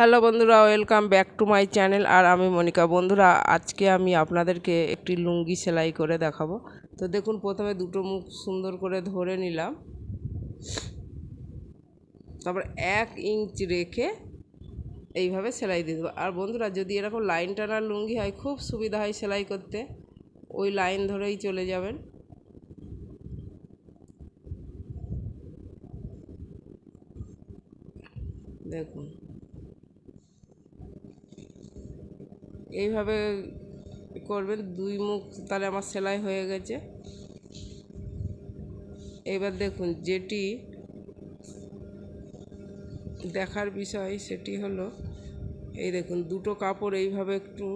Hello বন্ধুরা, welcome back to my channel. আর আমি মনিকা। বন্ধুরা, আজকে আমি আপনাদেরকে একটি লুঙ্গি সেলাই করে দেখাবো। তো দেখুন, প্রথমে দুটো মুখ সুন্দর করে ধরে নিলাম। তারপর এক ইঞ্চ রেখে এইভাবে সেলাই দিয়ে দেবো। আর বন্ধুরা, যদি এরকম লাইন টানার লুঙ্গি হয়, খুব সুবিধা হয় সেলাই করতে। ওই লাইন ধরেই চলে যাবেন। দেখুন এইভাবে করবেন, দুই মুখ তাহলে আমার সেলাই হয়ে গেছে। এবার দেখুন, যেটি দেখার বিষয় সেটি হলো, এই দেখুন, দুটো কাপড় এইভাবে একটু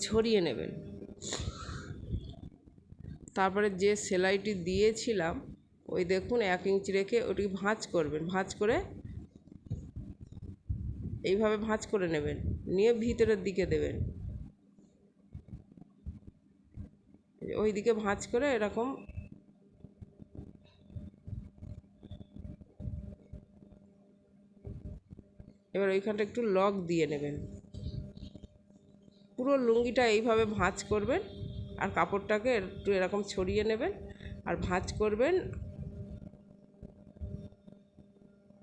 ছড়িয়ে নেবেন। তারপরে যে সেলাইটি দিয়েছিলাম, ওই দেখুন এক ইঞ্চি রেখে ওটি ভাঁজ করবেন, ভাঁজ করে এইভাবে ভাঁজ করে নেবেন। নিয়ে ভিতরের দিকে দেবেন। ওই দিকে ভাঁজ করে এরকম এবার ওইখানটা একটু লক দিয়ে নেবেন। পুরো লুঙ্গিটা এইভাবে ভাঁজ করবেন আর কাপড়টাকে একটু এরকম ছড়িয়ে নেবেন আর ভাঁজ করবেন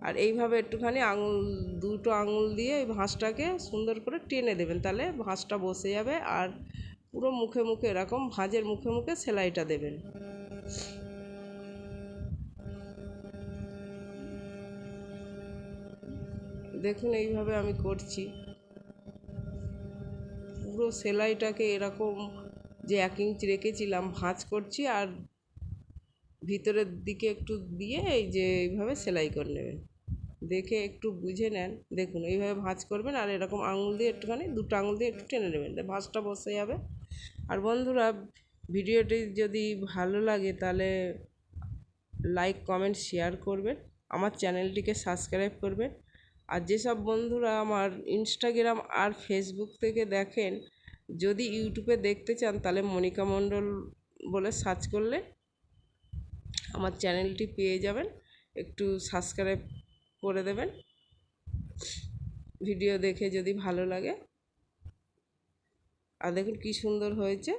আর এইভাবে একটুখানি আঙুল, দুটো আঙুল দিয়ে এই ভাঁজটাকে সুন্দর করে টেনে দেবেন। তাহলে ভাঁজটা বসে যাবে আর পুরো মুখে মুখে এরকম ভাঁজের মুখে মুখে সেলাইটা দেবেন। দেখুন এইভাবে আমি করছি। পুরো সেলাইটাকে এরকম যে এক ইঞ্চ রেখেছিলাম, ভাঁজ করছি আর ভিতরের দিকে একটু দিয়ে এই যে এইভাবে সেলাই করে নেবেন। দেখে একটু বুঝে নেন। দেখুন, এইভাবে ভাঁজ করবেন আর এরকম আঙুল দিয়ে একটুখানি, দুটো আঙুল দিয়ে একটু টেনে নেবেন। ভাঁজটা বসে যাবে। আর বন্ধুরা, ভিডিওটি যদি ভালো লাগে তাহলে লাইক, কমেন্ট, শেয়ার করবেন। আমার চ্যানেলটিকে সাবস্ক্রাইব করবেন। আর যেসব বন্ধুরা আমার ইনস্টাগ্রাম আর ফেসবুক থেকে দেখেন, যদি ইউটিউবে দেখতে চান তাহলে মনিকা মণ্ডল বলে সার্চ করলে আমার চ্যানেলটি পেয়ে যাবেন। একটু সাবস্ক্রাইব করে দেবেন। ভিডিও দেখে যদি ভালো লাগে। আর দেখুন কি সুন্দর হয়েছে।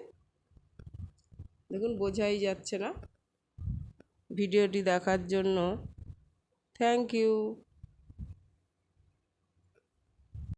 দেখুন বোঝাই যাচ্ছে না। ভিডিওটি দেখার জন্য। Thank you.